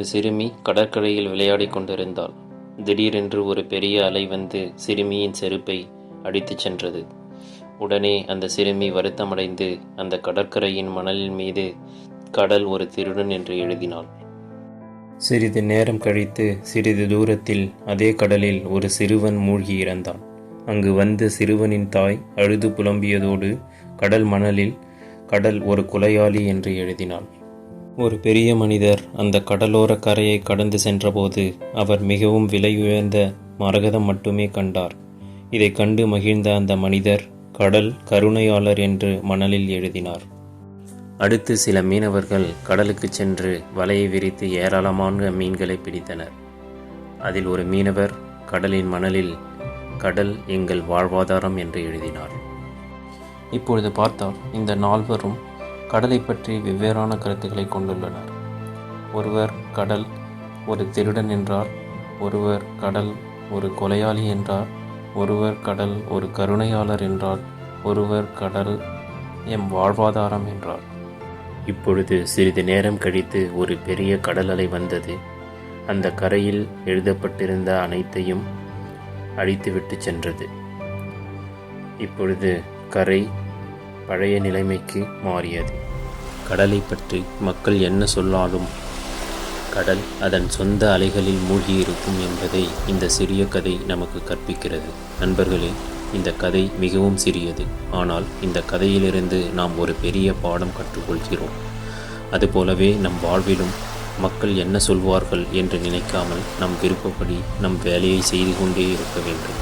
ஒரு சிறுமி கடற்கரையில் விளையாடிக் கொண்டிருந்தாள். திடீரென்று ஒரு பெரிய அலை வந்து சிறுமியின் செருப்பை அடித்துச் சென்றது. உடனே அந்த சிறுமி வருத்தமடைந்து அந்த கடற்கரையின் மணலின் மீது கடல் ஒரு திருடன் என்று எழுதினாள். சிறிது நேரம் கழித்து சிறிது தூரத்தில் அதே கடலில் ஒரு சிறுவன் மூழ்கி இறந்தான். அங்கு வந்த சிறுவனின் தாய் அழுது புலம்பியதோடு கடல் மணலில் கடல் ஒரு கொலையாளி என்று எழுதினாள். ஒரு பெரிய மனிதர் அந்த கடலோர கரையை கடந்து சென்றபோது அவர் மிகவும் விலையுயர்ந்த மரகதம் மட்டுமே கண்டார். இதை கண்டு மகிழ்ந்த அந்த மனிதர் கடல் கருணையாளர் என்று மணலில் எழுதினார். அடுத்து சில மீனவர்கள் கடலுக்கு சென்று வலையை விரித்து ஏராளமான மீன்களை பிடித்தனர். அதில் ஒரு மீனவர் கடலின் மணலில் கடல் எங்கள் வாழ்வாதாரம் என்று எழுதினார். இப்பொழுது பார்த்தால் இந்த நால்வரும் கடலை பற்றி வெவ்வேறான கருத்துக்களை கொண்டுள்ளனர். ஒருவர் கடல் ஒரு திருடன் என்றார். ஒருவர் கடல் ஒரு கொலையாளி என்றார். ஒருவர் கடல் ஒரு கருணையாளர் என்றார். ஒருவர் கடல் எம் வாழ்வாதாரம் என்றார். இப்பொழுது சிறிது நேரம் கழித்து ஒரு பெரிய கடல் அலை வந்தது. அந்த கரையில் எழுதப்பட்டிருந்த அனைத்தையும் அழித்துவிட்டு சென்றது. இப்பொழுது கரை பழைய நிலைமைக்கு மாறியது. கடலை பற்றி மக்கள் என்ன சொன்னாலும் கடல் அதன் சொந்த அலைகளில் மூழ்கியிருக்கும் என்பதை இந்த சிறிய கதை நமக்கு கற்பிக்கிறது. நண்பர்களே இந்த கதை மிகவும் சிறியது. ஆனால் இந்த கதையிலிருந்து நாம் ஒரு பெரிய பாடம் கற்றுக்கொள்கிறோம். அதுபோலவே நம் வாழ்விலும் மக்கள் என்ன சொல்வார்கள் என்று நினைக்காமல் நம் விருப்பப்படி நம் வேலையை செய்து கொண்டே இருக்க வேண்டும்.